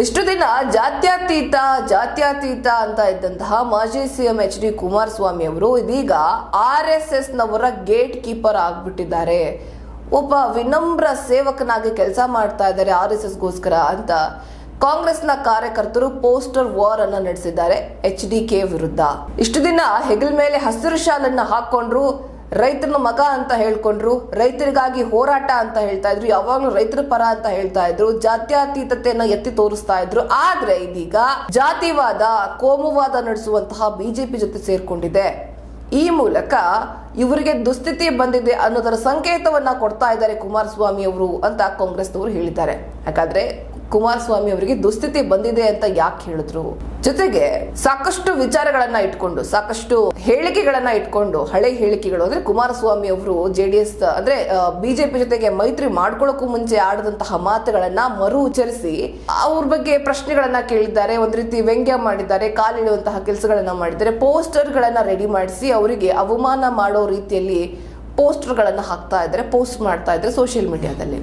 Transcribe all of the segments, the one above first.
ಇಷ್ಟು ದಿನ ಜಾತ್ಯತೀತ ಜಾತ್ಯತೀತ ಅಂತ ಇದ್ದಂತಹ ಮಾಜಿ ಸಿಎಂ ಎಚ್ ಡಿ ಕುಮಾರಸ್ವಾಮಿ ಅವರು ಇದೀಗ ಆರ್ ಎಸ್ ಎಸ್ ನವರ ಗೇಟ್ ಕೀಪರ್ ಆಗ್ಬಿಟ್ಟಿದ್ದಾರೆ. ಒಬ್ಬ ವಿನಮ್ರ ಸೇವಕನಾಗಿ ಕೆಲಸ ಮಾಡ್ತಾ ಇದ್ದಾರೆ ಆರ್ ಎಸ್ ಎಸ್ಗೋಸ್ಕರ ಅಂತ ಕಾಂಗ್ರೆಸ್ನ ಕಾರ್ಯಕರ್ತರು ಪೋಸ್ಟರ್ ವಾರ್ ಅನ್ನ ನಡೆಸಿದ್ದಾರೆ ಎಚ್ ಡಿ ಕೆ ವಿರುದ್ಧ. ಇಷ್ಟು ದಿನ ಹೆಗಲ್ ಮೇಲೆ ಹಸಿರು ಶಾಲನ್ನ ಹಾಕೊಂಡ್ರು ರೈತನ ಮಗ ಅಂತ ಹೇಳ್ಕೊಂಡ್ರು, ರೈತರಿಗಾಗಿ ಹೋರಾಟ ಅಂತ ಹೇಳ್ತಾ ಇದ್ರು, ಯಾವಾಗ್ಲೂ ರೈತರ ಪರ ಅಂತ ಹೇಳ್ತಾ ಇದ್ರು, ಜಾತ್ಯತೀತತೆಯನ್ನ ಎತ್ತಿ ತೋರಿಸ್ತಾ ಇದ್ರು. ಆದ್ರೆ ಇದೀಗ ಜಾತಿವಾದ, ಕೋಮುವಾದ ನಡೆಸುವಂತಹ ಬಿಜೆಪಿ ಜೊತೆ ಸೇರ್ಕೊಂಡಿದೆ. ಈ ಮೂಲಕ ಇವರಿಗೆ ದುಸ್ಥಿತಿ ಬಂದಿದೆ ಅನ್ನೋದರ ಸಂಕೇತವನ್ನ ಕೊಡ್ತಾ ಇದ್ದಾರೆ ಕುಮಾರಸ್ವಾಮಿ ಅವರು ಅಂತ ಕಾಂಗ್ರೆಸ್ನವರು ಹೇಳಿದ್ದಾರೆ. ಯಾಕಂದ್ರೆ ಕುಮಾರಸ್ವಾಮಿ ಅವರಿಗೆ ದುಸ್ಥಿತಿ ಬಂದಿದೆ ಅಂತ ಯಾಕೆ ಹೇಳಿದ್ರು? ಜೊತೆಗೆ ಸಾಕಷ್ಟು ವಿಚಾರಗಳನ್ನ ಇಟ್ಕೊಂಡು, ಸಾಕಷ್ಟು ಹೇಳಿಕೆಗಳನ್ನ ಇಟ್ಕೊಂಡು, ಹಳೆ ಹೇಳಿಕೆಗಳು ಅಂದ್ರೆ ಕುಮಾರಸ್ವಾಮಿ ಅವರು ಜೆ ಡಿ ಎಸ್ ಅಂದ್ರೆ ಬಿಜೆಪಿ ಜೊತೆಗೆ ಮೈತ್ರಿ ಮಾಡ್ಕೊಳ್ಳೋಕ್ಕೂ ಮುಂಚೆ ಆಡದಂತಹ ಮಾತುಗಳನ್ನ ಮರು ಉಚ್ಚರಿಸಿ ಅವ್ರ ಬಗ್ಗೆ ಪ್ರಶ್ನೆಗಳನ್ನ ಕೇಳಿದ್ದಾರೆ, ಒಂದ್ ರೀತಿ ವ್ಯಂಗ್ಯ ಮಾಡಿದ್ದಾರೆ ಕಾಲಿಡುವಂತಹ ಕೆಲಸಗಳನ್ನ ಮಾಡಿದ್ದಾರೆ ಪೋಸ್ಟರ್ ಗಳನ್ನ ರೆಡಿ ಮಾಡಿಸಿ ಅವರಿಗೆ ಅವಮಾನ ಮಾಡೋ ರೀತಿಯಲ್ಲಿ ಪೋಸ್ಟರ್ ಗಳನ್ನ ಹಾಕ್ತಾ ಇದ್ದಾರೆ, ಪೋಸ್ಟ್ ಮಾಡ್ತಾ ಇದ್ದಾರೆ ಸೋಷಿಯಲ್ ಮೀಡಿಯಾದಲ್ಲಿ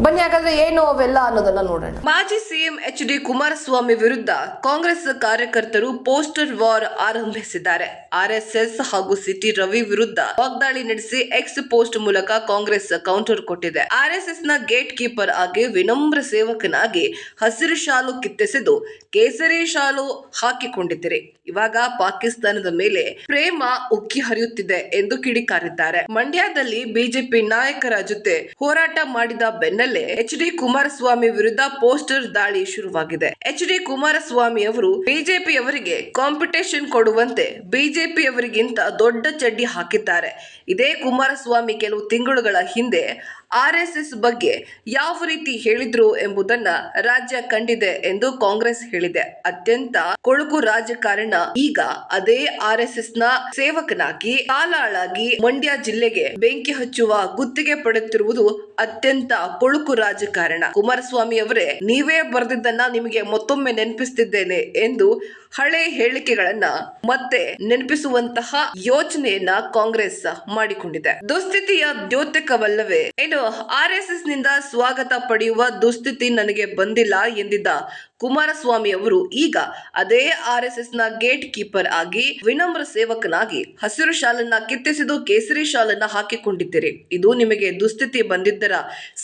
ಬನ್ನಿ, ಹಾಗಾದ್ರೆ ಏನು ಅವೆಲ್ಲ ಅನ್ನೋದನ್ನ ನೋಡೋಣ. ಮಾಜಿ ಸಿಎಂ ಎಚ್ ಡಿ ಕುಮಾರಸ್ವಾಮಿ ವಿರುದ್ಧ ಕಾಂಗ್ರೆಸ್ ಕಾರ್ಯಕರ್ತರು ಪೋಸ್ಟರ್ ವಾರ್ ಆರಂಭಿಸಿದ್ದಾರೆ. ಆರ್ಎಸ್ಎಸ್ ಹಾಗೂ ಸಿಟಿ ರವಿ ವಿರುದ್ಧ ವಾಗ್ದಾಳಿ ನಡೆಸಿ ಎಕ್ಸ್ ಪೋಸ್ಟ್ ಮೂಲಕ ಕಾಂಗ್ರೆಸ್ ಕೌಂಟರ್ ಕೊಟ್ಟಿದೆ. ಆರ್ಎಸ್ಎಸ್ನ ಗೇಟ್ ಕೀಪರ್ ಆಗಿ ವಿನಮ್ರ ಸೇವಕನಾಗಿ ಹಸಿರು ಶಾಲು ಕಿತ್ತೆಸೆದು ಕೇಸರಿ ಶಾಲು ಹಾಕಿಕೊಂಡಿದ್ದೀರಿ. ಇವಾಗ ಪಾಕಿಸ್ತಾನದ ಮೇಲೆ ಪ್ರೇಮ ಉಕ್ಕಿ ಹರಿಯುತ್ತಿದೆ ಎಂದು ಕಿಡಿಕಾರಿದ್ದಾರೆ. ಮಂಡ್ಯದಲ್ಲಿ ಬಿಜೆಪಿ ನಾಯಕರ ಜೊತೆ ಹೋರಾಟ ಮಾಡಿದ ಬೆನ್ನಲ್ಲೇ ಎಚ್ ಡಿ ಕುಮಾರಸ್ವಾಮಿ ವಿರುದ್ಧ ಪೋಸ್ಟರ್ ದಾಳಿ ಶುರುವಾಗಿದೆ. ಎಚ್ ಡಿ ಕುಮಾರಸ್ವಾಮಿ ಅವರು ಬಿಜೆಪಿ ಅವರಿಗೆ ಕಾಂಪಿಟೇಷನ್ ಕೊಡುವಂತೆ ಬಿಜೆಪಿ ಅವರಿಗಿಂತ ದೊಡ್ಡ ಚಡ್ಡಿ ಹಾಕಿದ್ದಾರೆ. ಇದೇ ಕುಮಾರಸ್ವಾಮಿ ಕೆಲವು ತಿಂಗಳುಗಳ ಹಿಂದೆ ಆರ್ಎಸ್ಎಸ್ ಬಗ್ಗೆ ಯಾವ ರೀತಿ ಹೇಳಿದ್ರು ಎಂಬುದನ್ನ ರಾಜ್ಯ ಕಂಡಿದೆ ಎಂದು ಕಾಂಗ್ರೆಸ್ ಹೇಳಿದೆ. ಅತ್ಯಂತ ಕೊಳಕು ರಾಜಕಾರಣ ಈಗ ಅದೇ ಆರ್ಎಸ್ಎಸ್ನ ಸೇವಕನಾಗಿ ಕಾಲಾಳಾಗಿ ಮಂಡ್ಯ ಜಿಲ್ಲೆಗೆ ಬೆಂಕಿ ಹಚ್ಚುವ ಗುತ್ತಿಗೆ ಪಡೆಯುತ್ತಿರುವುದು ಅತ್ಯಂತ ಕೊಳುಕು ರಾಜಕಾರಣ. ಕುಮಾರಸ್ವಾಮಿ ಅವರೇ, ನೀವೇ ಬರೆದಿದ್ದನ್ನ ನಿಮಗೆ ಮತ್ತೊಮ್ಮೆ ನೆನಪಿಸ್ತಿದ್ದೇನೆ ಎಂದು ಹಳೆ ಹೇಳಿಕೆಗಳನ್ನ ಮತ್ತೆ ನೆನಪಿಸುವಂತಹ ಯೋಚನೆಯನ್ನ ಕಾಂಗ್ರೆಸ್ ಮಾಡಿಕೊಂಡಿದೆ. ದುಸ್ಥಿತಿಯ ದ್ಯೋತಕವಲ್ಲವೇ? ಇನ್ನು ಆರ್ ಎಸ್ ಎಸ್ನಿಂದ ಸ್ವಾಗತ ಪಡೆಯುವ ದುಸ್ಥಿತಿ ನನಗೆ ಬಂದಿಲ್ಲ ಎಂದಿದ್ದ ಕುಮಾರಸ್ವಾಮಿ ಅವರು ಈಗ ಅದೇ ಆರ್ ಎಸ್ ಎಸ್ನ ಗೇಟ್ ಕೀಪರ್ ಆಗಿ ವಿನಮ್ರ ಸೇವಕನಾಗಿ ಹಸಿರು ಶಾಲನ್ನ ಕಿತ್ತಿಸಿದು ಕೇಸರಿ ಶಾಲನ್ನ ಹಾಕಿಕೊಂಡಿದ್ದೀರಿ. ಇದು ನಿಮಗೆ ದುಸ್ಥಿತಿ ಬಂದಿದ್ದರ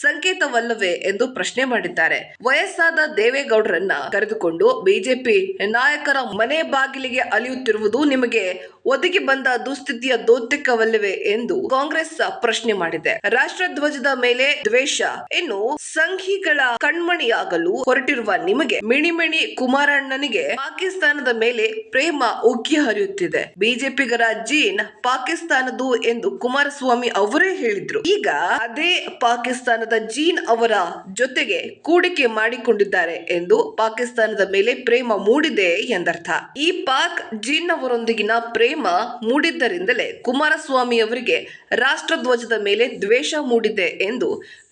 ಸಂಕೇತವಲ್ಲವೇ ಎಂದು ಪ್ರಶ್ನೆ ಮಾಡಿದ್ದಾರೆ. ವಯಸ್ಸಾದ ದೇವೇಗೌಡರನ್ನ ಕರೆದುಕೊಂಡು ಬಿಜೆಪಿ ನಾಯಕರ ಮನೆ ಬಾಗಿಲಿಗೆ ಅಲಿಯುತ್ತಿರುವುದು ನಿಮಗೆ ಒದಗಿ ಬಂದ ದುಸ್ಥಿತಿಯ ದೌತ್ಯಕವಲ್ಲವೇ ಎಂದು ಕಾಂಗ್ರೆಸ್ ಪ್ರಶ್ನೆ ಮಾಡಿದೆ. ರಾಷ್ಟ್ರಧ್ವಜದ ಮೇಲೆ ದ್ವೇಷ, ಇನ್ನು ಸಂಘಿಗಳ ಕಣ್ಮಣಿಯಾಗಲು ಹೊರಟಿರುವ ನಿಮಗೆ ಮಿಣಿಮಿಣಿ ಕುಮಾರಣ್ಣನಿಗೆ ಪಾಕಿಸ್ತಾನದ ಮೇಲೆ ಪ್ರೇಮ ಉಕ್ಕಿ ಹರಿಯುತ್ತಿದೆ ಬಿಜೆಪಿಗರ ಜೀನ್ ಪಾಕಿಸ್ತಾನದು ಎಂದು ಕುಮಾರಸ್ವಾಮಿ ಅವರೇ ಹೇಳಿದ್ರು. ಈಗ ಅದೇ ಪಾಕಿಸ್ತಾನದ ಜೀನ್ ಅವರ ಜೊತೆಗೆ ಕೂಡಿಕೆ ಮಾಡಿಕೊಂಡಿದ್ದಾರೆ ಎಂದು ಪಾಕಿಸ್ತಾನದ ಮೇಲೆ ಪ್ರೇಮ ಮೂಡಿದೆ ಎಂದರ್ಥ. ಈ ಪಾಕ್ ಜೀನ್ ಅವರೊಂದಿಗಿನ ಪ್ರೇಮ ಮೂಡಿದ್ದರಿಂದಲೇ ಕುಮಾರಸ್ವಾಮಿ ಅವರಿಗೆ ರಾಷ್ಟ್ರಧ್ವಜದ ಮೇಲೆ ದ್ವೇಷ ಮೂಡಿದೆ ಎಂದು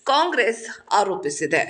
ಕಾಂಗ್ರೆಸ್ ಆರೋಪಿಸಿದೆ.